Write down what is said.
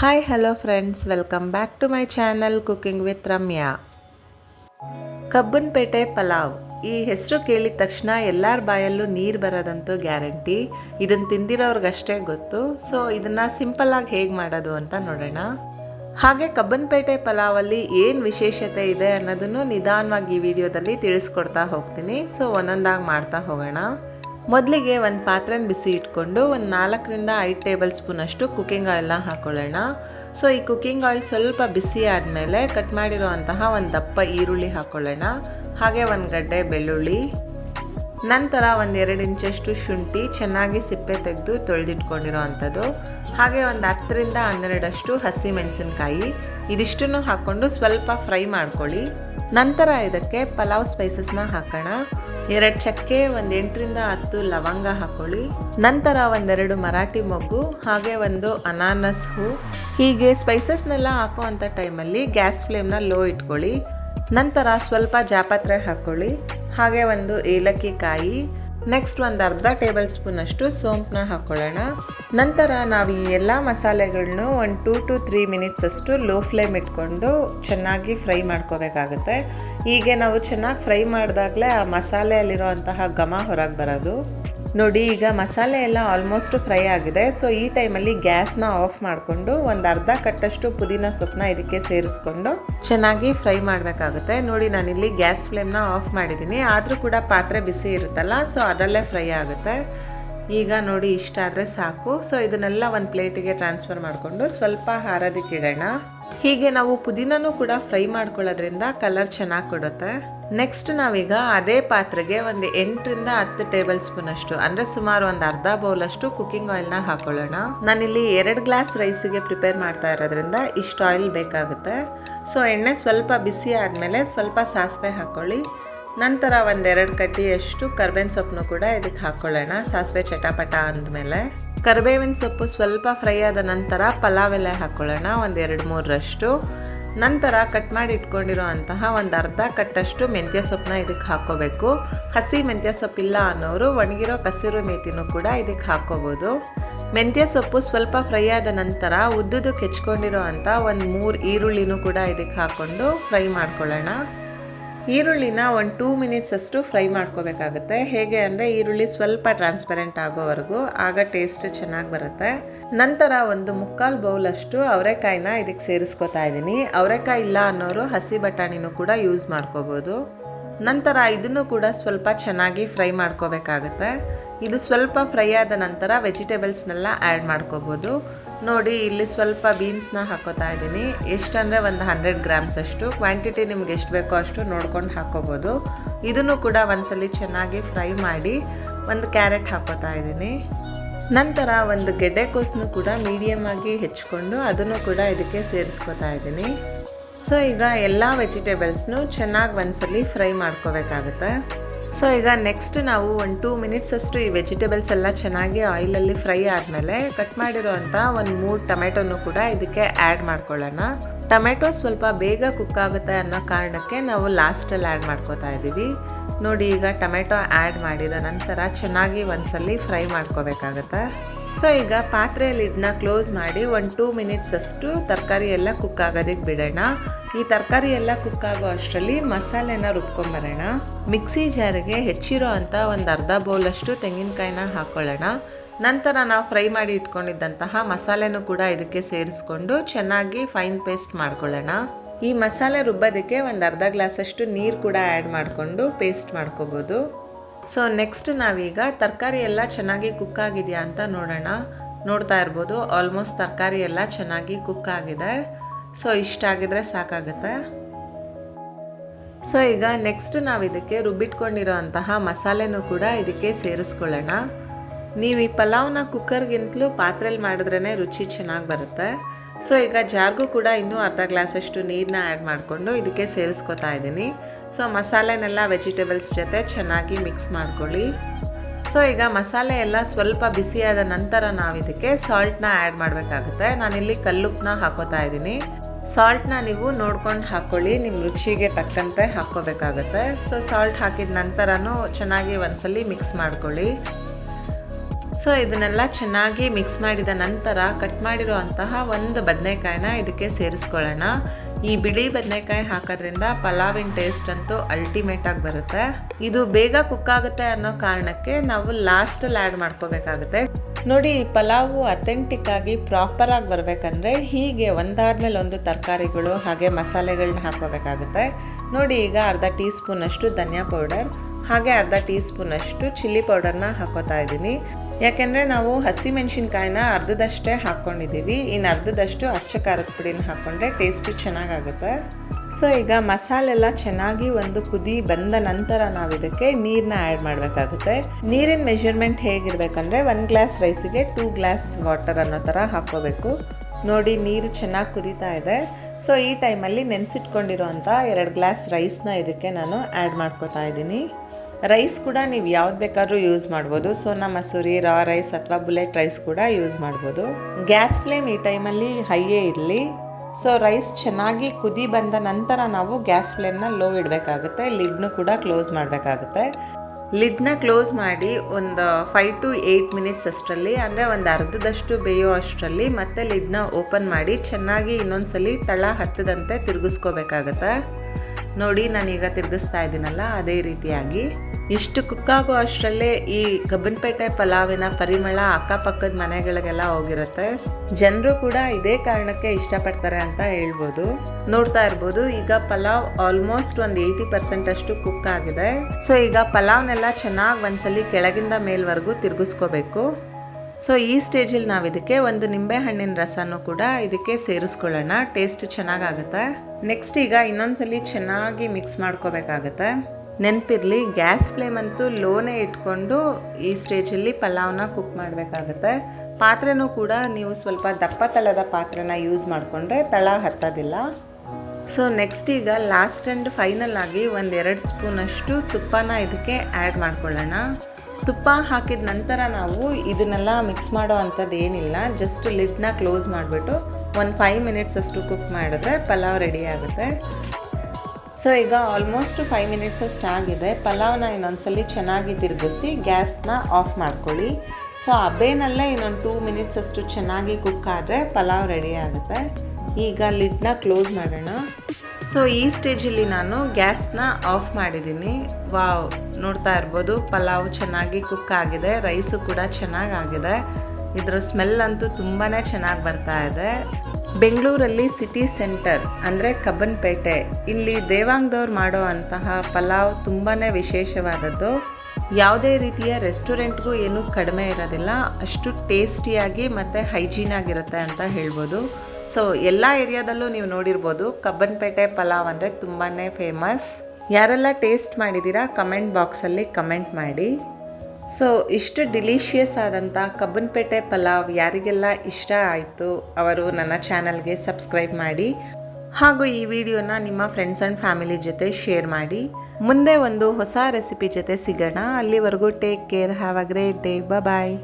Hi hello friends welcome back to my channel cooking with Ramya Cubbonpete pulao. ಈ ಹೆಸರು ಕೇಳಿದ ತಕ್ಷಣ ಎಲ್ಲರ ಬಾಯಲ್ಲೂ ನೀರು ಬರೋದಂತೂ ಗ್ಯಾರಂಟಿ. ಇದನ್ನು ತಿಂದಿರೋರ್ಗಷ್ಟೇ ಗೊತ್ತು. ಸೊ ಇದನ್ನು ಸಿಂಪಲ್ಲಾಗಿ ಹೇಗೆ ಮಾಡೋದು ಅಂತ ನೋಡೋಣ. ಹಾಗೆ ಕಬ್ಬನ್ಪೇಟೆ ಪಲಾವಲ್ಲಿ ಏನು ವಿಶೇಷತೆ ಇದೆ ಅನ್ನೋದನ್ನು ನಿಧಾನವಾಗಿ ಈ ವಿಡಿಯೋದಲ್ಲಿ ತಿಳಿಸ್ಕೊಡ್ತಾ ಹೋಗ್ತೀನಿ. ಸೊ ಒಂದೊಂದಾಗಿ ಮಾಡ್ತಾ ಹೋಗೋಣ. ಮೊದಲಿಗೆ ಒಂದು ಪಾತ್ರೆನ ಬಿಸಿ ಇಟ್ಕೊಂಡು ಒಂದು ನಾಲ್ಕರಿಂದ ಐದು ಟೇಬಲ್ ಸ್ಪೂನಷ್ಟು ಕುಕ್ಕಿಂಗ್ ಆಯಿಲ್ನ ಹಾಕ್ಕೊಳ್ಳೋಣ ಸೊ ಈ ಕುಕ್ಕಿಂಗ್ ಆಯಿಲ್ ಸ್ವಲ್ಪ ಬಿಸಿ ಆದಮೇಲೆ ಕಟ್ ಮಾಡಿರುವಂತಹ ಒಂದು ದಪ್ಪ ಈರುಳ್ಳಿ ಹಾಕ್ಕೊಳ್ಳೋಣ ಹಾಗೆ ಒಂದು ಗಡ್ಡೆ ಬೆಳ್ಳುಳ್ಳಿ. ನಂತರ ಒಂದು ಎರಡು ಇಂಚಷ್ಟು ಶುಂಠಿ ಚೆನ್ನಾಗಿ ಸಿಪ್ಪೆ ತೆಗೆದು ತೊಳೆದಿಟ್ಕೊಂಡಿರೋ ಅಂಥದ್ದು ಹಾಗೆ ಒಂದು ಹತ್ತರಿಂದ ಹನ್ನೆರಡಷ್ಟು ಹಸಿ ಮೆಣಸಿನ್ಕಾಯಿ. ಇದಿಷ್ಟನ್ನು ಹಾಕ್ಕೊಂಡು ಸ್ವಲ್ಪ ಫ್ರೈ ಮಾಡ್ಕೊಳ್ಳಿ. ನಂತರ ಇದಕ್ಕೆ ಪಲಾವ್ ಸ್ಪೈಸಸ್ನ ಹಾಕೋಣ. ಎರಡು ಚಕ್ಕೆ ಒಂದು ಎಂಟರಿಂದ ಹತ್ತು ಲವಂಗ ಹಾಕೊಳ್ಳಿ. ನಂತರ ಒಂದೆರಡು ಮರಾಠಿ ಮೊಗ್ಗು, ಹಾಗೆ ಒಂದು ಅನಾನಸ್ ಹೂ. ಹೀಗೆ ಸ್ಪೈಸಸ್ನೆಲ್ಲ ಹಾಕುವಂಥ ಟೈಮಲ್ಲಿ ಗ್ಯಾಸ್ ಫ್ಲೇಮ್ನ ಲೋ ಇಟ್ಕೊಳ್ಳಿ. ನಂತರ ಸ್ವಲ್ಪ ಜಾಪತ್ರೆ ಹಾಕ್ಕೊಳ್ಳಿ ಹಾಗೆ ಒಂದು ಏಲಕ್ಕಿ ಕಾಯಿ ನೆಕ್ಸ್ಟ್ ಒಂದು ಅರ್ಧ ಟೇಬಲ್ ಸ್ಪೂನ್ ಅಷ್ಟು ಸೋಂಪನ್ನ ಹಾಕ್ಕೊಳ್ಳೋಣ ನಂತರ ನಾವು ಈ ಎಲ್ಲ ಮಸಾಲೆಗಳನ್ನೂ ಒಂದು ಟೂ ಟು ತ್ರೀ ಮಿನಿಟ್ಸ್ ಅಷ್ಟು ಲೋ ಫ್ಲೇಮ್ ಇಟ್ಕೊಂಡು ಚೆನ್ನಾಗಿ ಫ್ರೈ ಮಾಡ್ಕೋಬೇಕಾಗುತ್ತೆ. ಹೀಗೆ ನಾವು ಚೆನ್ನಾಗಿ ಫ್ರೈ ಮಾಡಿದಾಗಲೇ ಆ ಮಸಾಲೆಯಲ್ಲಿರೋ ಅಂತಹ ಘಮ ಹೊರಗೆ ಬರೋದು. ನೋಡಿ, ಈಗ ಮಸಾಲೆ ಎಲ್ಲ ಆಲ್ಮೋಸ್ಟ್ ಫ್ರೈ ಆಗಿದೆ. ಸೊ ಈ ಟೈಮಲ್ಲಿ ಗ್ಯಾಸ್ನ ಆಫ್ ಮಾಡಿಕೊಂಡು ಒಂದು ಅರ್ಧ ಕಟ್ಟಷ್ಟು ಪುದೀನ ಸೊಪ್ಪನ್ನ ಇದಕ್ಕೆ ಸೇರಿಸ್ಕೊಂಡು ಚೆನ್ನಾಗಿ ಫ್ರೈ ಮಾಡಬೇಕಾಗುತ್ತೆ. ನೋಡಿ, ನಾನಿಲ್ಲಿ ಗ್ಯಾಸ್ ಫ್ಲೇಮ್ನ ಆಫ್ ಮಾಡಿದ್ದೀನಿ. ಆದರೂ ಕೂಡ ಪಾತ್ರೆ ಬಿಸಿ ಇರುತ್ತಲ್ಲ ಸೊ ಅದರಲ್ಲೇ ಫ್ರೈ ಆಗುತ್ತೆ. ಈಗ ನೋಡಿ, ಇಷ್ಟ ಆದರೆ ಸಾಕು. ಸೊ ಇದನ್ನೆಲ್ಲ ಒಂದು ಪ್ಲೇಟಿಗೆ ಟ್ರಾನ್ಸ್ಫರ್ ಮಾಡಿಕೊಂಡು ಸ್ವಲ್ಪ ಹಾರೋದಕ್ಕಿಡೋಣ. ಹೀಗೆ ನಾವು ಪುದೀನೂ ಕೂಡ ಫ್ರೈ ಮಾಡ್ಕೊಳ್ಳೋದ್ರಿಂದ ಕಲರ್ ಚೆನ್ನಾಗಿ ಕೊಡುತ್ತೆ. ನೆಕ್ಸ್ಟ್ ನಾವೀಗ ಅದೇ ಪಾತ್ರೆಗೆ ಒಂದು ಎಂಟರಿಂದ ಹತ್ತು ಟೇಬಲ್ ಸ್ಪೂನ್ ಅಷ್ಟು, ಅಂದರೆ ಸುಮಾರು ಒಂದು ಅರ್ಧ ಬೌಲ್ ಬೌಲಷ್ಟು ಕುಕ್ಕಿಂಗ್ ಆಯಿಲ್ನ ಹಾಕೊಳ್ಳೋಣ. ನಾನಿಲ್ಲಿ ಎರಡು ಗ್ಲಾಸ್ ರೈಸಿಗೆ ಪ್ರಿಪೇರ್ ಮಾಡ್ತಾ ಇರೋದ್ರಿಂದ ಇಷ್ಟು ಆಯಿಲ್ ಬೇಕಾಗುತ್ತೆ. ಸೊ ಎಣ್ಣೆ ಸ್ವಲ್ಪ ಬಿಸಿ ಆದಮೇಲೆ ಸ್ವಲ್ಪ ಸಾಸಿವೆ ಹಾಕ್ಕೊಳ್ಳಿ ನಂತರ ಒಂದೆರಡು ಕಡ್ಡಿಯಷ್ಟು ಕರ್ಬೇವಿನ ಸೊಪ್ಪನ್ನು ಕೂಡ ಇದಕ್ಕೆ ಹಾಕ್ಕೊಳ್ಳೋಣ ಸಾಸಿವೆ ಚಟಪಟ ಅಂದಮೇಲೆ. ಕರ್ಬೇವಿನ ಸೊಪ್ಪು ಸ್ವಲ್ಪ ಫ್ರೈ ಆದ ನಂತರ ಪಲಾವ್ ಎಲೆ ಹಾಕ್ಕೊಳ್ಳೋಣ ಒಂದೆರಡು ಮೂರರಷ್ಟು. ನಂತರ ಕಟ್ ಮಾಡಿ ಇಟ್ಕೊಂಡಿರೋ ಅಂತಹ ಒಂದು ಅರ್ಧ ಕಟ್ಟಷ್ಟು ಮೆಂತ್ಯ ಸೊಪ್ಪನ್ನ ಇದಕ್ಕೆ ಹಾಕ್ಕೋಬೇಕು ಹಸಿ ಮೆಂತ್ಯ ಸೊಪ್ಪಿಲ್ಲ ಅನ್ನೋರು ಒಣಗಿರೋ ಕಸಿರು ಮೇತಿನೂ ಕೂಡ ಇದಕ್ಕೆ ಹಾಕ್ಕೋಬೋದು ಮೆಂತ್ಯ ಸೊಪ್ಪು ಸ್ವಲ್ಪ ಫ್ರೈ ಆದ ನಂತರ ಉದ್ದುದು ಕೆಚ್ಕೊಂಡಿರೋ ಅಂಥ ಒಂದು ಮೂರು ಈರುಳ್ಳಿನೂ ಕೂಡ ಇದಕ್ಕೆ ಹಾಕ್ಕೊಂಡು ಫ್ರೈ ಮಾಡ್ಕೊಳ್ಳೋಣ. ಈರುಳ್ಳಿನ ಒಂದು ಟೂ ಮಿನಿಟ್ಸ್ ಅಷ್ಟು ಫ್ರೈ ಮಾಡ್ಕೋಬೇಕಾಗುತ್ತೆ. ಹೇಗೆ ಅಂದರೆ ಈರುಳ್ಳಿ ಸ್ವಲ್ಪ ಟ್ರಾನ್ಸ್ಪರೆಂಟ್ ಆಗೋವರೆಗೂ ಆಗ ಟೇಸ್ಟ್ ಚೆನ್ನಾಗಿ ಬರುತ್ತೆ. ನಂತರ ಒಂದು ಮುಕ್ಕಾಲು ಬೌಲಷ್ಟು ಅವರೆಕಾಯಿನ ಇದಕ್ಕೆ ಸೇರಿಸ್ಕೊತಾ ಇದ್ದೀನಿ. ಅವರೆಕಾಯಿ ಇಲ್ಲ ಅನ್ನೋರು ಹಸಿ ಬಟಾಣಿನೂ ಕೂಡ ಯೂಸ್ ಮಾಡ್ಕೋಬೋದು. ನಂತರ ಇದನ್ನು ಕೂಡ ಸ್ವಲ್ಪ ಚೆನ್ನಾಗಿ ಫ್ರೈ ಮಾಡ್ಕೋಬೇಕಾಗುತ್ತೆ. ಇದು ಸ್ವಲ್ಪ ಫ್ರೈ ಆದ ನಂತರ ವೆಜಿಟೇಬಲ್ಸ್ನೆಲ್ಲ ಆ್ಯಡ್ ಮಾಡ್ಕೋಬೋದು. ನೋಡಿ, ಇಲ್ಲಿ ಸ್ವಲ್ಪ ಬೀನ್ಸ್ನ ಹಾಕೋತಾ ಇದ್ದೀನಿ. ಎಷ್ಟಂದರೆ ಒಂದು ಹಂಡ್ರೆಡ್ ಗ್ರಾಮ್ಸ್ ಅಷ್ಟು. ಕ್ವಾಂಟಿಟಿ ನಿಮ್ಗೆ ಎಷ್ಟು ಬೇಕೋ ಅಷ್ಟು ನೋಡ್ಕೊಂಡು ಹಾಕೋಬೋದು. ಇದನ್ನು ಕೂಡ ಒಂದ್ಸಲಿ ಚೆನ್ನಾಗಿ ಫ್ರೈ ಮಾಡಿ ಒಂದು ಕ್ಯಾರೆಟ್ ಹಾಕೋತಾ ಇದ್ದೀನಿ. ನಂತರ ಒಂದು ಗೆಡ್ಡೆಕೋಸನ್ನು ಕೂಡ ಮೀಡಿಯಮ್ ಆಗಿ ಹೆಚ್ಕೊಂಡು ಅದನ್ನು ಕೂಡ ಇದಕ್ಕೆ ಸೇರಿಸ್ಕೊತಾ ಇದ್ದೀನಿ. ಸೊ, ಈಗ ಎಲ್ಲ ವೆಜಿಟೇಬಲ್ಸ್ನು ಚೆನ್ನಾಗಿ ಒಂದ್ಸಲಿ ಫ್ರೈ ಮಾಡ್ಕೋಬೇಕಾಗುತ್ತೆ. ಸೊ ಈಗ ನೆಕ್ಸ್ಟ್ ನಾವು ಒಂದು ಟೂ ಮಿನಿಟ್ಸ್ ಅಷ್ಟು ಈ ವೆಜಿಟೇಬಲ್ಸ್ ಎಲ್ಲ ಚೆನ್ನಾಗಿ ಆಯಿಲಲ್ಲಿ ಫ್ರೈ ಆದಮೇಲೆ ಕಟ್ ಮಾಡಿರೋವಂಥ ಒಂದು ಮೂರು ಟೊಮೆಟೊನು ಕೂಡ ಇದಕ್ಕೆ ಆ್ಯಡ್ ಮಾಡ್ಕೊಳ್ಳೋಣ. ಟೊಮೆಟೊ ಸ್ವಲ್ಪ ಬೇಗ ಕುಕ್ ಆಗುತ್ತೆ ಅನ್ನೋ ಕಾರಣಕ್ಕೆ ನಾವು ಲಾಸ್ಟಲ್ಲಿ ಆ್ಯಡ್ ಮಾಡ್ಕೋತಾ ಇದ್ದೀವಿ. ನೋಡಿ, ಈಗ ಟೊಮೆಟೊ ಆ್ಯಡ್ ಮಾಡಿದ ನಂತರ ಚೆನ್ನಾಗಿ ಒಂದ್ಸಲಿ ಫ್ರೈ ಮಾಡ್ಕೋಬೇಕಾಗತ್ತೆ. ಸೊ ಈಗ ಪಾತ್ರೆಯಲ್ಲಿ ಇದನ್ನ ಕ್ಲೋಸ್ ಮಾಡಿ ಒಂದು ಟೂ ಮಿನಿಟ್ಸ್ ಅಷ್ಟು ತರಕಾರಿ ಎಲ್ಲ ಕುಕ್ ಆಗೋದಕ್ಕೆ ಬಿಡೋಣ. ಈ ತರಕಾರಿ ಎಲ್ಲ ಕುಕ್ ಆಗೋ ಅಷ್ಟರಲ್ಲಿ ಮಸಾಲೆನ ರುಬ್ಕೊಂಬರೋಣ ಮಿಕ್ಸಿ ಜಾರಿಗೆ ಹೆಚ್ಚಿರೋ ಅಂಥ ಒಂದು ಅರ್ಧ ಬೌಲಷ್ಟು ತೆಂಗಿನಕಾಯಿನ ಹಾಕ್ಕೊಳ್ಳೋಣ ನಂತರ ನಾವು ಫ್ರೈ ಮಾಡಿ ಇಟ್ಕೊಂಡಿದ್ದಂತಹ ಮಸಾಲೆನೂ ಕೂಡ ಇದಕ್ಕೆ ಸೇರಿಸ್ಕೊಂಡು ಚೆನ್ನಾಗಿ ಫೈನ್ ಪೇಸ್ಟ್ ಮಾಡ್ಕೊಳ್ಳೋಣ. ಈ ಮಸಾಲೆ ರುಬ್ಬೋದಕ್ಕೆ ಒಂದು ಅರ್ಧ ಗ್ಲಾಸಷ್ಟು ನೀರು ಕೂಡ ಆ್ಯಡ್ ಮಾಡಿಕೊಂಡು ಪೇಸ್ಟ್ ಮಾಡ್ಕೋಬೋದು. ಸೊ ನೆಕ್ಸ್ಟ್ ನಾವೀಗ ತರಕಾರಿ ಎಲ್ಲ ಚೆನ್ನಾಗಿ ಕುಕ್ ಆಗಿದೆಯಾ ಅಂತ ನೋಡೋಣ. ನೋಡ್ತಾ ಇರ್ಬೋದು ಆಲ್ಮೋಸ್ಟ್ ತರಕಾರಿ ಎಲ್ಲ ಚೆನ್ನಾಗಿ ಕುಕ್ ಆಗಿದೆ. ಸೊ ಇಷ್ಟ ಆಗಿದ್ರೆ ಸಾಕಾಗುತ್ತೆ. ಸೊ ಈಗ ನೆಕ್ಸ್ಟ್ ನಾವು ಇದಕ್ಕೆ ರುಬ್ಬಿಟ್ಕೊಂಡಿರೋ ಅಂತಹ ಮಸಾಲೆನೂ ಕೂಡ ಇದಕ್ಕೆ ಸೇರಿಸ್ಕೊಳ್ಳೋಣ. ನೀವು ಈ ಪಲಾವ್ನ ಕುಕ್ಕರ್ಗಿಂತಲೂ ಪಾತ್ರೆಲಿ ಮಾಡಿದ್ರೇ ರುಚಿ ಚೆನ್ನಾಗಿ ಬರುತ್ತೆ. ಸೊ ಈಗ ಜಾರ್ಗೂ ಕೂಡ ಇನ್ನೂ ಅರ್ಧ ಗ್ಲಾಸಷ್ಟು ನೀರನ್ನ ಆ್ಯಡ್ ಮಾಡಿಕೊಂಡು ಇದಕ್ಕೆ ಸೇರಿಸ್ಕೊತಾ ಇದ್ದೀನಿ. ಸೊ ಮಸಾಲೆನೆಲ್ಲ ವೆಜಿಟೇಬಲ್ಸ್ ಜೊತೆ ಚೆನ್ನಾಗಿ ಮಿಕ್ಸ್ ಮಾಡ್ಕೊಳ್ಳಿ. ಸೊ ಈಗ ಮಸಾಲೆ ಎಲ್ಲ ಸ್ವಲ್ಪ ಬಿಸಿಯಾದ ನಂತರ ನಾವು ಇದಕ್ಕೆ ಸಾಲ್ಟ್ನ ಆ್ಯಡ್ ಮಾಡಬೇಕಾಗುತ್ತೆ. ನಾನಿಲ್ಲಿ ಕಲ್ಲುಪ್ಪನ್ನ ಹಾಕೋತಾ ಇದ್ದೀನಿ. ಸಾಲ್ಟ್ನ ನೀವು ನೋಡ್ಕೊಂಡು ಹಾಕ್ಕೊಳ್ಳಿ ನಿಮ್ಮ ರುಚಿಗೆ ತಕ್ಕಂತೆ ಹಾಕ್ಕೋಬೇಕಾಗುತ್ತೆ ಸೊ ಸಾಲ್ಟ್ ಹಾಕಿದ ನಂತರನೂ ಚೆನ್ನಾಗಿ ಒಂದ್ಸಲಿ ಮಿಕ್ಸ್ ಮಾಡ್ಕೊಳ್ಳಿ. ಸೊ ಇದನ್ನೆಲ್ಲ ಚೆನ್ನಾಗಿ ಮಿಕ್ಸ್ ಮಾಡಿದ ನಂತರ ಕಟ್ ಮಾಡಿರುವಂತಹ ಒಂದು ಬದನೆಕಾಯಿನ ಇದಕ್ಕೆ ಸೇರಿಸ್ಕೊಳ್ಳೋಣ. ಈ ಬಿಳಿ ಬದನೆಕಾಯಿ ಹಾಕೋದ್ರಿಂದ ಪಲಾವಿನ ಟೇಸ್ಟ್ ಅಂತೂ ಅಲ್ಟಿಮೇಟ್ ಆಗಿ ಬರುತ್ತೆ. ಇದು ಬೇಗ ಕುಕ್ ಆಗುತ್ತೆ ಅನ್ನೋ ಕಾರಣಕ್ಕೆ ನಾವು ಲಾಸ್ಟಲ್ಲಿ ಆ್ಯಡ್ ಮಾಡ್ಕೋಬೇಕಾಗುತ್ತೆ. ನೋಡಿ, ಈ ಪಲಾವು ಅಥೆಂಟಿಕ್ ಆಗಿ ಪ್ರಾಪರ್ ಆಗಿ ಬರಬೇಕಂದ್ರೆ ಹೀಗೆ ಒಂದಾದ್ಮೇಲೆ ಒಂದು ತರಕಾರಿಗಳು ಹಾಗೆ ಮಸಾಲೆಗಳನ್ನ ಹಾಕೋಬೇಕಾಗುತ್ತೆ ನೋಡಿ, ಈಗ ಅರ್ಧ ಟೀ ಸ್ಪೂನಷ್ಟು ಧನಿಯಾ ಪೌಡರ್ ಹಾಗೆ ಅರ್ಧ ಟೀ ಸ್ಪೂನಷ್ಟು ಚಿಲ್ಲಿ ಪೌಡರ್ನ ಹಾಕೋತಾ ಇದ್ದೀನಿ. ಯಾಕೆಂದರೆ ನಾವು ಹಸಿ ಮೆಣಸಿನ್ಕಾಯಿನ ಅರ್ಧದಷ್ಟೇ ಹಾಕ್ಕೊಂಡಿದ್ದೀವಿ. ಇನ್ನು ಅರ್ಧದಷ್ಟು ಅಚ್ಚ ಖಾರದ ಪುಡಿನ ಹಾಕ್ಕೊಂಡ್ರೆ ಟೇಸ್ಟಿ ಚೆನ್ನಾಗಾಗುತ್ತೆ. ಸೊ ಈಗ ಮಸಾಲೆ ಎಲ್ಲ ಚೆನ್ನಾಗಿ ಒಂದು ಕುದಿ ಬಂದ ನಂತರ ನಾವು ಇದಕ್ಕೆ ನೀರನ್ನ ಆ್ಯಡ್ ಮಾಡಬೇಕಾಗುತ್ತೆ. ನೀರಿನ ಮೆಷರ್ಮೆಂಟ್ ಹೇಗಿರಬೇಕಂದ್ರೆ ಒಂದು ಗ್ಲಾಸ್ ರೈಸಿಗೆ ಟೂ ಗ್ಲಾಸ್ ವಾಟರ್ ಅನ್ನೋ ಥರ ಹಾಕ್ಕೋಬೇಕು. ನೋಡಿ, ನೀರು ಚೆನ್ನಾಗಿ ಕುದೀತಾ ಇದೆ. ಸೊ ಈ ಟೈಮಲ್ಲಿ ನೆನೆಸಿಟ್ಕೊಂಡಿರೋಂಥ ಎರಡು ಗ್ಲಾಸ್ ರೈಸ್ನ ಇದಕ್ಕೆ ನಾನು ಆ್ಯಡ್ ಮಾಡ್ಕೋತಾ ಇದ್ದೀನಿ. ರೈಸ್ ಕೂಡ ನೀವು ಯಾವ್ದು ಬೇಕಾದರೂ ಯೂಸ್ ಮಾಡ್ಬೋದು. ಸೋನಾ ಮಸೂರಿ ರಾ ರೈಸ್ ಅಥವಾ ಬುಲೆಟ್ ರೈಸ್ ಕೂಡ ಯೂಸ್ ಮಾಡ್ಬೋದು. ಗ್ಯಾಸ್ ಫ್ಲೇಮ್ ಈ ಟೈಮಲ್ಲಿ ಹೈಯೇ ಇರಲಿ. ಸೊ, ರೈಸ್ ಚೆನ್ನಾಗಿ ಕುದಿ ಬಂದ ನಂತರ ನಾವು ಗ್ಯಾಸ್ ಫ್ಲೇಮ್ನ ಲೋ ಇಡಬೇಕಾಗುತ್ತೆ. ಲಿಡ್ನು ಕೂಡ ಕ್ಲೋಸ್ ಮಾಡಬೇಕಾಗುತ್ತೆ. ಲಿಡ್ನ ಕ್ಲೋಸ್ ಮಾಡಿ ಒಂದು ಫೈವ್ ಟು ಏಯ್ಟ್ ಮಿನಿಟ್ಸ್ ಅಷ್ಟರಲ್ಲಿ, ಅಂದರೆ ಒಂದು ಅರ್ಧದಷ್ಟು ಬೇಯೋ ಅಷ್ಟರಲ್ಲಿ ಮತ್ತೆ ಲಿಡ್ನ ಓಪನ್ ಮಾಡಿ ಚೆನ್ನಾಗಿ ಇನ್ನೊಂದ್ಸಲಿ ತಳ ಹತ್ತದಂತೆ ತಿರುಗಿಸ್ಕೋಬೇಕಾಗತ್ತೆ. ನೋಡಿ, ನಾನೀಗ ತಿರುಗಿಸ್ತಾ ಇದ್ದೀನಲ್ಲ, ಅದೇ ರೀತಿಯಾಗಿ. ಇಷ್ಟು ಕುಕ್ಕಾಗೋ ಅಷ್ಟರಲ್ಲೇ ಈ ಕಬ್ಬನ್ಪೇಟೆ ಪಲಾವಿನ ಪರಿಮಳ ಅಕ್ಕಪಕ್ಕದ ಮನೆಗಳಿಗೆಲ್ಲ ಹೋಗಿರುತ್ತೆ. ಜನರು ಕೂಡ ಇದೇ ಕಾರಣಕ್ಕೆ ಇಷ್ಟಪಡ್ತಾರೆ ಅಂತ ಹೇಳ್ಬೋದು. ನೋಡ್ತಾ ಇರ್ಬೋದು, ಈಗ ಪಲಾವ್ ಆಲ್ಮೋಸ್ಟ್ ಒಂದು ಏಯ್ಟಿ ಪರ್ಸೆಂಟ್ ಅಷ್ಟು ಕುಕ್ ಆಗಿದೆ ಸೊ ಈಗ ಪಲಾವ್ನೆಲ್ಲ ಚೆನ್ನಾಗಿ ಒಂದ್ಸಲಿ ಕೆಳಗಿಂದ ಮೇಲ್ವರೆಗೂ ತಿರುಗಿಸ್ಕೋಬೇಕು. ಸೊ ಈ ಸ್ಟೇಜಲ್ಲಿ ನಾವು ಇದಕ್ಕೆ ಒಂದು ನಿಂಬೆ ಹಣ್ಣಿನ ರಸನೂ ಕೂಡ ಇದಕ್ಕೆ ಸೇರಿಸ್ಕೊಳ್ಳೋಣ. ಟೇಸ್ಟ್ ಚೆನ್ನಾಗಾಗುತ್ತೆ. ನೆಕ್ಸ್ಟ್ ಈಗ ಇನ್ನೊಂದ್ಸಲಿ ಚೆನ್ನಾಗಿ ಮಿಕ್ಸ್ ಮಾಡ್ಕೋಬೇಕಾಗತ್ತೆ. ನೆನಪಿರಲಿ ಗ್ಯಾಸ್ ಫ್ಲೇಮ್ ಅಂತೂ ಲೋನೇ ಇಟ್ಕೊಂಡು ಈ ಸ್ಟೇಜಲ್ಲಿ ಪಲಾವ್ನ ಕುಕ್ ಮಾಡಬೇಕಾಗತ್ತೆ. ಪಾತ್ರೆನೂ ಕೂಡ ನೀವು ಸ್ವಲ್ಪ ದಪ್ಪ ತಳದ ಪಾತ್ರೆನ ಯೂಸ್ ಮಾಡಿಕೊಂಡ್ರೆ ತಳ ಹತ್ತೋದಿಲ್ಲ. ಸೊ ನೆಕ್ಸ್ಟ್ ಈಗ ಲಾಸ್ಟ್ ಆ್ಯಂಡ್ ಫೈನಲ್ ಆಗಿ ಒಂದೆರಡು ಸ್ಪೂನಷ್ಟು ತುಪ್ಪನ ಇದಕ್ಕೆ ಆ್ಯಡ್ ಮಾಡ್ಕೊಳ್ಳೋಣ. ತುಪ್ಪ ಹಾಕಿದ ನಂತರ ನಾವು ಇದನ್ನೆಲ್ಲ ಮಿಕ್ಸ್ ಮಾಡೋ ಅಂಥದ್ದು ಏನಿಲ್ಲ. ಜಸ್ಟ್ ಲಿಡ್ನ ಕ್ಲೋಸ್ ಮಾಡಿಬಿಟ್ಟು ಒಂದು ಫೈವ್ ಮಿನಿಟ್ಸ್ ಅಷ್ಟು ಕುಕ್ ಮಾಡಿದ್ರೆ ಪಲಾವ್ ರೆಡಿ ಆಗುತ್ತೆ. ಸೊ ಈಗ ಆಲ್ಮೋಸ್ಟ್ ಫೈವ್ ಮಿನಿಟ್ಸ್ ಅಷ್ಟು ಆಗಿದೆ. ಪಲಾವ್ನ ಇನ್ನೊಂದ್ಸಲಿ ಚೆನ್ನಾಗಿ ತಿರುಗಿಸಿ ಗ್ಯಾಸ್ನ ಆಫ್ ಮಾಡ್ಕೊಳ್ಳಿ. ಸೊ ಅಬೇನಲ್ಲೇ ಇನ್ನೊಂದು ಟೂ ಮಿನಿಟ್ಸ್ ಅಷ್ಟು ಚೆನ್ನಾಗಿ ಕುಕ್ ಆದರೆ ಪಲಾವ್ ರೆಡಿ ಆಗುತ್ತೆ. ಈಗ ಲಿಡ್ನ ಕ್ಲೋಸ್ ಮಾಡೋಣ. ಸೊ ಈ ಸ್ಟೇಜಲ್ಲಿ ನಾನು ಗ್ಯಾಸ್ನ ಆಫ್ ಮಾಡಿದ್ದೀನಿ. ವಾವ್ ನೋಡ್ತಾ ಇರ್ಬೋದು, ಪಲಾವ್ ಚೆನ್ನಾಗಿ ಕುಕ್ ಆಗಿದೆ. ರೈಸು ಕೂಡ ಚೆನ್ನಾಗಾಗಿದೆ ಇದರ ಸ್ಮೆಲ್ ಅಂತೂ ತುಂಬಾ ಚೆನ್ನಾಗಿ ಬರ್ತಾ ಇದೆ. ಬೆಂಗಳೂರಲ್ಲಿ ಸಿಟಿ ಸೆಂಟರ್ ಅಂದರೆ ಕಬ್ಬನ್ಪೇಟೆ. ಇಲ್ಲಿ ದೇವಾಂಗ್ದವ್ರು ಮಾಡೋ ಅಂತಹ ಪಲಾವ್ ತುಂಬಾ ವಿಶೇಷವಾದದ್ದು. ಯಾವುದೇ ರೀತಿಯ ರೆಸ್ಟೋರೆಂಟ್ಗೂ ಏನೂ ಕಡಿಮೆ ಇರೋದಿಲ್ಲ. ಅಷ್ಟು ಟೇಸ್ಟಿಯಾಗಿ ಮತ್ತು ಹೈಜೀನ್ ಆಗಿರುತ್ತೆ ಅಂತ ಹೇಳ್ಬೋದು. ಸೊ ಎಲ್ಲ ಏರಿಯಾದಲ್ಲೂ ನೀವು ನೋಡಿರ್ಬೋದು, ಕಬ್ಬನ್ಪೇಟೆ ಪಲಾವ್ ಅಂದರೆ ತುಂಬಾ ಫೇಮಸ್ ಯಾರೆಲ್ಲ ಟೇಸ್ಟ್ ಮಾಡಿದ್ದೀರಾ ಕಮೆಂಟ್ ಬಾಕ್ಸಲ್ಲಿ ಕಮೆಂಟ್ ಮಾಡಿ. ಸೊ, ಇಷ್ಟು ಡಿಲೀಷಿಯಸ್ ಆದಂಥ ಕಬ್ಬನ್ಪೇಟೆ ಪಲಾವ್ ಯಾರಿಗೆಲ್ಲ ಇಷ್ಟ ಆಯಿತು ಅವರು ನನ್ನ ಚಾನಲ್ಗೆ ಸಬ್ಸ್ಕ್ರೈಬ್ ಮಾಡಿ ಹಾಗೂ ಈ ವಿಡಿಯೋನ ನಿಮ್ಮ ಫ್ರೆಂಡ್ಸ್ ಆ್ಯಂಡ್ ಫ್ಯಾಮಿಲಿ ಜೊತೆ ಶೇರ್ ಮಾಡಿ. ಮುಂದೆ ಒಂದು ಹೊಸ ರೆಸಿಪಿ ಜೊತೆ ಸಿಗೋಣ. ಅಲ್ಲಿವರೆಗೂ take care have a great day bye